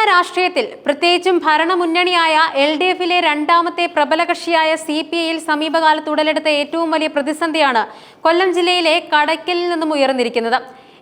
കേരള രാഷ്ട്രീയത്തിൽ പ്രത്യേകിച്ചും ഭരണമുന്നണിയായ L D എഫിലെ രണ്ടാമത്തെ പ്രബല കക്ഷിയായ സി പി ഐയിൽ സമീപകാലത്ത് ഉടലെടുത്ത ഏറ്റവും വലിയ പ്രതിസന്ധിയാണ് കൊല്ലം ജില്ലയിലെ കടയ്ക്കലിൽ നിന്നും ഉയർന്നിരിക്കുന്നത്.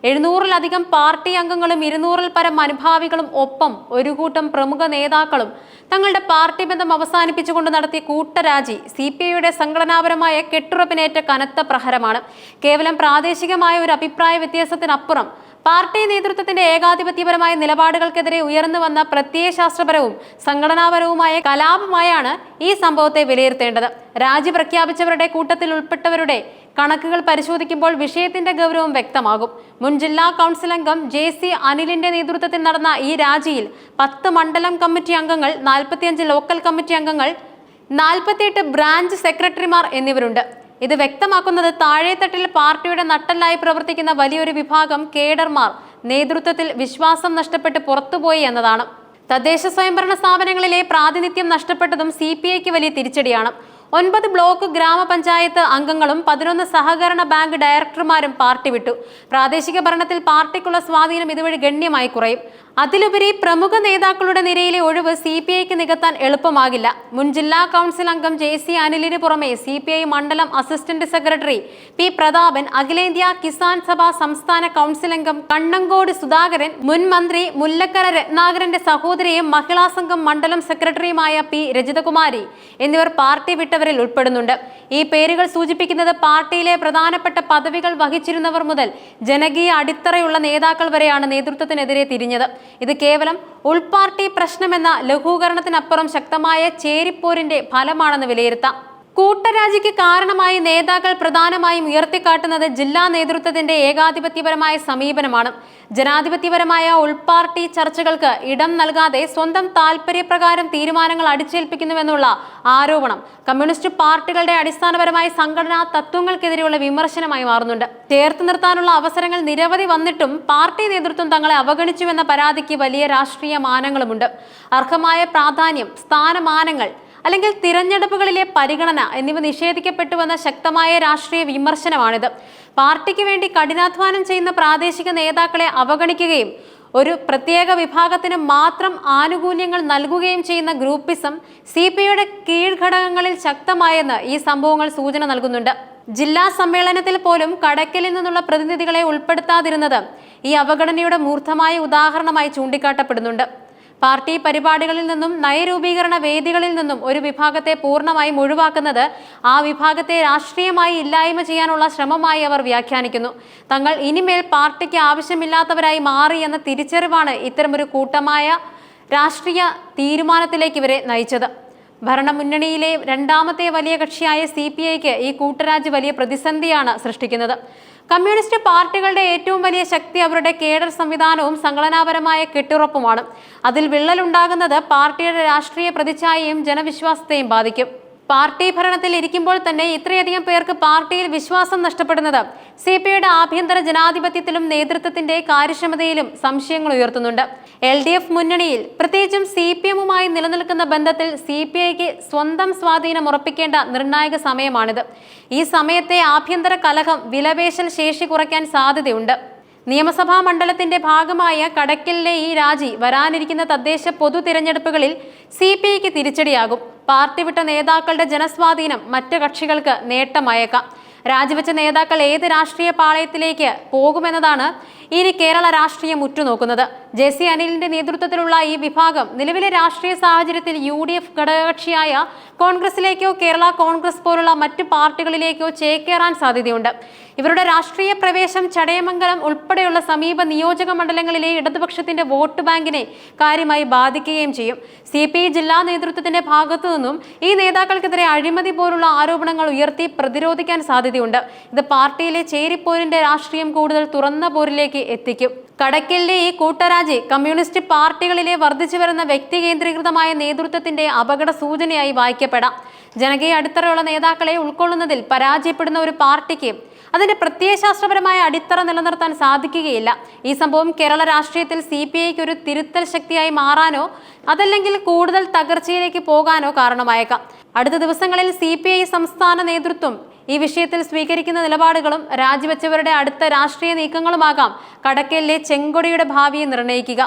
എഴുന്നൂറിലധികം പാർട്ടി അംഗങ്ങളും ഇരുന്നൂറിൽ പരം അനുഭാവികളും ഒപ്പം ഒരു കൂട്ടം പ്രമുഖ നേതാക്കളും തങ്ങളുടെ പാർട്ടി ബന്ധം അവസാനിപ്പിച്ചുകൊണ്ട് നടത്തിയ കൂട്ടരാജി സി പി ഐയുടെ സംഘടനാപരമായ കെട്ടുറപ്പിനേറ്റ കനത്ത പ്രഹരമാണ്. കേവലം പ്രാദേശികമായ ഒരു അഭിപ്രായ വ്യത്യാസത്തിനപ്പുറം പാർട്ടി നേതൃത്വത്തിന്റെ ഏകാധിപത്യപരമായ നിലപാടുകൾക്കെതിരെ ഉയർന്നു വന്ന പ്രത്യയശാസ്ത്രപരവും സംഘടനാപരവുമായ കലാപമായാണ് ഈ സംഭവത്തെ വിലയിരുത്തേണ്ടത്. രാജി പ്രഖ്യാപിച്ചവരുടെ കൂട്ടത്തിൽ ഉൾപ്പെട്ടവരുടെ കണക്കുകൾ പരിശോധിക്കുമ്പോൾ വിഷയത്തിന്റെ ഗൗരവം വ്യക്തമാകും. മുൻ ജില്ലാ കൗൺസിൽ അംഗം ജെ സി അനിലിന്റെ നേതൃത്വത്തിൽ നടന്ന ഈ രാജിയിൽ പത്ത് മണ്ഡലം കമ്മിറ്റി അംഗങ്ങൾ നാൽപ്പത്തിയഞ്ച് ലോക്കൽ കമ്മിറ്റി അംഗങ്ങൾ നാൽപ്പത്തിയെട്ട് ബ്രാഞ്ച് സെക്രട്ടറിമാർ എന്നിവരുണ്ട്. ഇത് വ്യക്തമാക്കുന്നത് താഴെത്തട്ടിൽ പാർട്ടിയുടെ നട്ടല്ലായി പ്രവർത്തിക്കുന്ന വലിയൊരു വിഭാഗം കേഡർമാർ നേതൃത്വത്തിൽ വിശ്വാസം നഷ്ടപ്പെട്ട് പുറത്തുപോയി എന്നതാണ്. തദ്ദേശ സ്വയംഭരണ സ്ഥാപനങ്ങളിലെ പ്രാതിനിധ്യം നഷ്ടപ്പെട്ടതും സി പി ഐക്ക് വലിയ തിരിച്ചടിയാണ്. ഒൻപത് ബ്ലോക്ക് ഗ്രാമപഞ്ചായത്ത് അംഗങ്ങളും പതിനൊന്ന് സഹകരണ ബാങ്ക് ഡയറക്ടർമാരും പാർട്ടി വിട്ടു. പ്രാദേശിക ഭരണത്തിൽ പാർട്ടിക്കുള്ള സ്വാധീനം ഇതുവഴി ഗണ്യമായി കുറയും. അതിലുപരി പ്രമുഖ നേതാക്കളുടെ നിരയിലെ ഒഴിവ് സി പി ഐക്ക് നികത്താൻ എളുപ്പമാകില്ല. മുൻ ജില്ലാ കൗൺസിൽ അംഗം ജെ സി അനിലിന് പുറമെ സി പി ഐ മണ്ഡലം assistant secretary P Prathapan Akhilendya Kisan Sabha സംസ്ഥാന കൗൺസിൽ അംഗം കണ്ണങ്കോട് സുധാകരൻ മുൻ മന്ത്രി മുല്ലക്കര രത്നാകരന്റെ സഹോദരിയും മഹിളാ സംഘം മണ്ഡലം സെക്രട്ടറിയുമായ പി രജിതകുമാരി എന്നിവർ പാർട്ടി വിട്ടവരിൽ ഉൾപ്പെടുന്നുണ്ട്. ഈ പേരുകൾ സൂചിപ്പിക്കുന്നത് പാർട്ടിയിലെ പ്രധാനപ്പെട്ട പദവികൾ വഹിച്ചിരുന്നവർ മുതൽ ജനകീയ അടിത്തറയുള്ള നേതാക്കൾ വരെയാണ് നേതൃത്വത്തിനെതിരെ തിരിഞ്ഞത്. ഇത് കേവലം ഉൾപാർട്ടി പ്രശ്നമെന്ന ലഘൂകരണത്തിനപ്പുറം ശക്തമായ ചേരിപ്പോരിന്റെ ഫലമാണെന്ന് വിലയിരുത്താം. കൂട്ടരാജിക്ക് കാരണമായി നേതാക്കൾ പ്രധാനമായും ഉയർത്തിക്കാട്ടുന്നത് ജില്ലാ നേതൃത്വത്തിന്റെ ഏകാധിപത്യപരമായ സമീപനമാണ്. ജനാധിപത്യപരമായ ഉൾപാർട്ടി ചർച്ചകൾക്ക് ഇടം നൽകാതെ സ്വന്തം താൽപര്യപ്രകാരം തീരുമാനങ്ങൾ അടിച്ചേൽപ്പിക്കുന്നുവെന്നുള്ള ആരോപണം കമ്മ്യൂണിസ്റ്റ് പാർട്ടികളുടെ അടിസ്ഥാനപരമായ സംഘടനാ തത്വങ്ങൾക്കെതിരെയുള്ള വിമർശനമായി മാറുന്നുണ്ട്. ചേർത്ത് നിർത്താനുള്ള അവസരങ്ങൾ നിരവധി വന്നിട്ടും പാർട്ടി നേതൃത്വം തങ്ങളെ അവഗണിച്ചുവെന്ന പരാതിക്ക് വലിയ രാഷ്ട്രീയ മാനങ്ങളുമുണ്ട്. അർഹമായ പ്രാധാന്യം സ്ഥാനമാനങ്ങൾ അല്ലെങ്കിൽ തിരഞ്ഞെടുപ്പുകളിലെ പരിഗണന എന്നിവ നിഷേധിക്കപ്പെട്ടുവെന്ന ശക്തമായ രാഷ്ട്രീയ വിമർശനമാണിത്. പാർട്ടിക്ക് വേണ്ടി കഠിനാധ്വാനം ചെയ്യുന്ന പ്രാദേശിക നേതാക്കളെ അവഗണിക്കുകയും ഒരു പ്രത്യേക വിഭാഗത്തിന് മാത്രം ആനുകൂല്യങ്ങൾ നൽകുകയും ചെയ്യുന്ന ഗ്രൂപ്പിസം സി പി ഐയുടെ കീഴ്ഘടകങ്ങളിൽ ശക്തമായെന്ന് ഈ സംഭവങ്ങൾ സൂചന നൽകുന്നുണ്ട്. ജില്ലാ സമ്മേളനത്തിൽ പോലും കടക്കലിൽ നിന്നുള്ള പ്രതിനിധികളെ ഉൾപ്പെടുത്താതിരുന്നത് ഈ അവഗണനയുടെ മൂർദ്ധമായ ഉദാഹരണമായി ചൂണ്ടിക്കാട്ടപ്പെടുന്നുണ്ട്. പാർട്ടി പരിപാടികളിൽ നിന്നും നയരൂപീകരണ വേദികളിൽ നിന്നും ഒരു വിഭാഗത്തെ പൂർണമായും ഒഴിവാക്കുന്നത് ആ വിഭാഗത്തെ രാഷ്ട്രീയമായി ഇല്ലായ്മ ചെയ്യാനുള്ള ശ്രമമായി അവർ വ്യാഖ്യാനിക്കുന്നു. തങ്ങൾ ഇനിമേൽ പാർട്ടിക്ക് ആവശ്യമില്ലാത്തവരായി മാറി എന്ന തിരിച്ചറിവാണ് ഇത്തരമൊരു കൂട്ടമായ രാഷ്ട്രീയ തീരുമാനത്തിലേക്ക് ഇവരെ നയിച്ചത്. ഭരണമുന്നണിയിലെ രണ്ടാമത്തെ വലിയ കക്ഷിയായ സി പി ഐക്ക് ഈ കൂട്ടരാജ് വലിയ പ്രതിസന്ധിയാണ് സൃഷ്ടിക്കുന്നത്. കമ്മ്യൂണിസ്റ്റ് പാർട്ടികളുടെ ഏറ്റവും വലിയ ശക്തി അവരുടെ കേഡർ സംവിധാനവും സംഘടനാപരമായ കെട്ടുറപ്പുമാണ്. അതിൽ വിള്ളലുണ്ടാകുന്നത് പാർട്ടിയുടെ രാഷ്ട്രീയ പ്രതിച്ഛായയും ജനവിശ്വാസത്തെയും ബാധിക്കും. പാർട്ടി ഭരണത്തിൽ ഇരിക്കുമ്പോൾ തന്നെ ഇത്രയധികം പേർക്ക് പാർട്ടിയിൽ വിശ്വാസം നഷ്ടപ്പെടുന്നത് സി പി ഐയുടെ ആഭ്യന്തര ജനാധിപത്യത്തിലും നേതൃത്വത്തിന്റെ കാര്യക്ഷമതയിലും സംശയങ്ങൾ ഉയർത്തുന്നുണ്ട്. എൽ ഡി എഫ് മുന്നണിയിൽ പ്രത്യേകിച്ചും സി പി എമ്മുമായി നിലനിൽക്കുന്ന ബന്ധത്തിൽ സി പി ഐക്ക് സ്വന്തം സ്വാധീനം ഉറപ്പിക്കേണ്ട നിർണായക സമയമാണിത്. ഈ സമയത്തെ ആഭ്യന്തര കലഹം വിലപേശൽ ശേഷി കുറയ്ക്കാൻ സാധ്യതയുണ്ട്. നിയമസഭാ മണ്ഡലത്തിന്റെ ഭാഗമായ കടക്കലിലെ ഈ രാജി വരാനിരിക്കുന്ന തദ്ദേശ പൊതു തിരഞ്ഞെടുപ്പുകളിൽ സി പി ഐക്ക് തിരിച്ചടിയാകും. പാർട്ടി വിട്ട നേതാക്കളുടെ ജനസ്വാധീനം മറ്റ് കക്ഷികൾക്ക് നേട്ടമയക്കാം. രാജിവെച്ച നേതാക്കൾ ഏത് രാഷ്ട്രീയ പാളയത്തിലേക്ക് പോകുമെന്നതാണ് ഇനി കേരള രാഷ്ട്രീയം ഉറ്റുനോക്കുന്നത്. ജെ സി അനിലിന്റെ നേതൃത്വത്തിലുള്ള ഈ വിഭാഗം നിലവിലെ രാഷ്ട്രീയ സാഹചര്യത്തിൽ യു ഡി എഫ് ഘടകകക്ഷിയായ കോൺഗ്രസിലേക്കോ കേരള കോൺഗ്രസ് പോലുള്ള മറ്റ് പാർട്ടികളിലേക്കോ ചേക്കേറാൻ സാധ്യതയുണ്ട്. ഇവരുടെ രാഷ്ട്രീയ പ്രവേശം ചടയമംഗലം ഉൾപ്പെടെയുള്ള സമീപ നിയോജക മണ്ഡലങ്ങളിലെ ഇടതുപക്ഷത്തിന്റെ വോട്ട് ബാങ്കിനെ കാര്യമായി ബാധിക്കുകയും ചെയ്യും. സി പി ജില്ലാ നേതൃത്വത്തിന്റെ ഭാഗത്തു നിന്നും ഈ നേതാക്കൾക്കെതിരെ അഴിമതി പോലുള്ള ആരോപണങ്ങൾ ഉയർത്തി പ്രതിരോധിക്കാൻ സാധ്യതയുണ്ട്. ഇത് പാർട്ടിയിലെ ചേരിപ്പോരിന്റെ രാഷ്ട്രീയം കൂടുതൽ തുറന്ന പോരിലേക്ക് എത്തിക്കും. കടക്കലിലെ ഈ കൂട്ടരാജി കമ്മ്യൂണിസ്റ്റ് പാർട്ടികളിലെ വർദ്ധിച്ചു വരുന്ന വ്യക്തി കേന്ദ്രീകൃതമായ നേതൃത്വത്തിന്റെ അപകട സൂചനയായി വായിക്കപ്പെടാം. ജനകീയ അടിത്തറയുള്ള നേതാക്കളെ ഉൾക്കൊള്ളുന്നതിൽ പരാജയപ്പെടുന്ന ഒരു പാർട്ടിക്ക് അതിന്റെ പ്രത്യയശാസ്ത്രപരമായ അടിത്തറ നിലനിർത്താൻ സാധിക്കുകയില്ല. ഈ സംഭവം കേരള രാഷ്ട്രീയത്തിൽ സി പി ഐക്ക് ഒരു തിരുത്തൽ ശക്തിയായി മാറാനോ അതല്ലെങ്കിൽ കൂടുതൽ തകർച്ചയിലേക്ക് പോകാനോ കാരണമായേക്കാം. അടുത്ത ദിവസങ്ങളിൽ സി സംസ്ഥാന നേതൃത്വം ഈ വിഷയത്തിൽ സ്വീകരിക്കുന്ന നിലപാടുകളും രാജിവെച്ചവരുടെ അടുത്ത രാഷ്ട്രീയ നീക്കങ്ങളുമാകാം കടക്കലിലെ ചെങ്കൊടിയുടെ ഭാവിയെ നിർണയിക്കുക